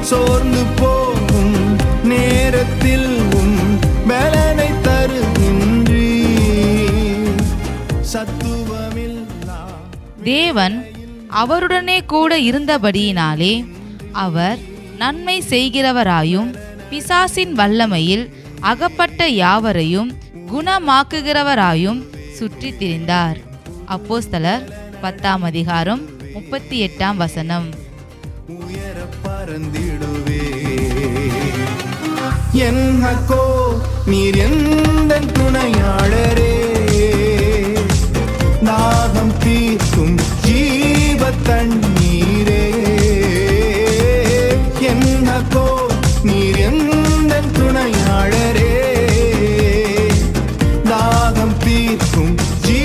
சோர்ந்து போகும் நேரத்தில் உம் பலனை தருகின்றீ. சத்துவமில்லா தேவன் அவருடனே கூட இருந்தபடியினாலே அவர் நன்மை செய்கிறவராயும் பிசாசின் வல்லமையில் அகப்பட்ட யாவரையும் குணமாக்குகிறவராயும் சுற்றித் திரிந்தார். அப்போஸ்தலர் பத்தாம் அதிகாரம் முப்பத்தி எட்டாம் வசனம். உயர பறந்திடுவே என் ஹக்கோ நீர் எந்த துணையாளரே? நாகம் தீர்க்கும் ஜீவ தண்ணீரே என் ஹக்கோ நீர் எந்த துணையாளரே? நாகம் தீர்க்கும் ஜீ